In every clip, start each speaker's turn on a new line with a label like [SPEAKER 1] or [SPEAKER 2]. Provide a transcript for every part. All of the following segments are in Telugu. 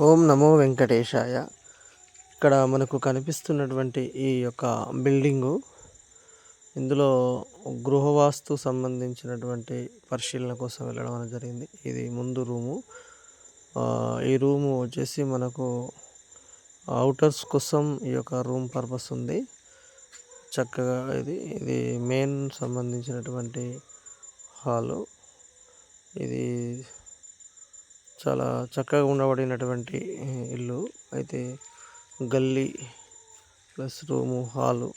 [SPEAKER 1] ఓం నమో వెంకటేశాయ. ఇక్కడ మనకు కనిపిస్తున్నటువంటి ఈ యొక్క బిల్డింగు ఇందులో గృహవాస్తు సంబంధించినటువంటి పరిశీలన కోసం వెళ్ళడం అనేది జరిగింది. ఇది ముందు రూము. ఈ రూము వచ్చేసి మనకు అవుటర్స్ కోసం ఈ యొక్క రూమ్ పర్పస్ ఉంది. చక్కగా ఇది ఇది మెయిన్ సంబంధించినటువంటి హాలు. ఇది చాలా చక్కగా ఉండబడినటువంటి ఇల్లు. అయితే గల్లీ plus room hall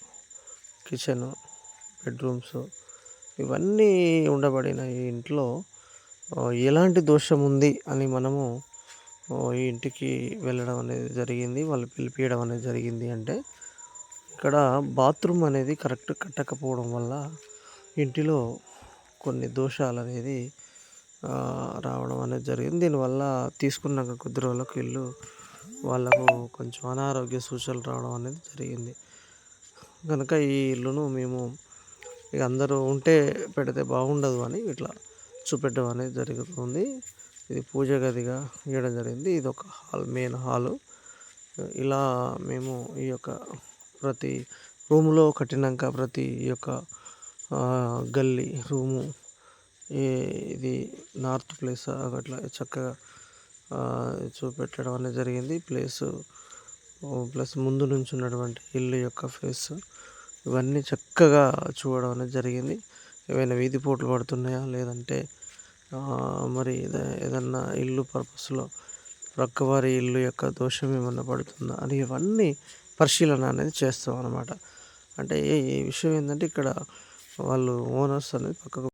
[SPEAKER 1] kitchen bedrooms ఇవన్నీ ఉండబడిన ఈ ఇంట్లో ఎలాంటి దోషం ఉంది అని మనము ఈ ఇంటికి వెళ్ళడం అనేది జరిగింది వాళ్ళు పిలిపియడం అనేది జరిగింది అంటే ఇక్కడ బాత్రూమ్ అనేది కరెక్ట్ కట్టకపోవడం వల్ల ఇంటిలో కొన్ని దోషాలు అనేది రావడం అనేది జరిగింది. దీనివల్ల తీసుకున్నాక కొద్ది రోజులకు ఇల్లు వాళ్ళకు కొంచెం అనారోగ్య సూచనలు రావడం అనేది జరిగింది. కనుక ఈ ఇల్లును మేము ఇక అందరూ ఉంటే పెడితే బాగుండదు అని ఇట్లా చూపెట్టడం అనేది జరుగుతుంది. ఇది పూజ గదిగా ఇవ్వడం జరిగింది. ఇది ఒక హాల్ మెయిన్ హాలు. ఇలా మేము ఈ యొక్క ప్రతి రూములో కట్టినాక ప్రతి ఈ యొక్క గల్లీ రూము ఇది నార్త్ ప్లేస్ అట్లా చక్కగా చూపెట్టడం అనేది జరిగింది. ప్లేస్ ప్లస్ ముందు నుంచి ఉన్నటువంటి ఇల్లు యొక్క ఫేస్ ఇవన్నీ చక్కగా చూడడం అనేది జరిగింది. ఏవైనా వీధి పోట్లు పడుతున్నాయా? లేదంటే మరి ఏదన్నా ఇల్లు పర్పస్లో ప్రక్కవారి ఇల్లు యొక్క దోషం ఏమన్నా పడుతుందా? అని ఇవన్నీ పరిశీలన అనేది చేస్తాం అన్నమాట. అంటే ఈ విషయం ఏంటంటే ఇక్కడ వాళ్ళు ఓనర్స్ అనేది పక్కకు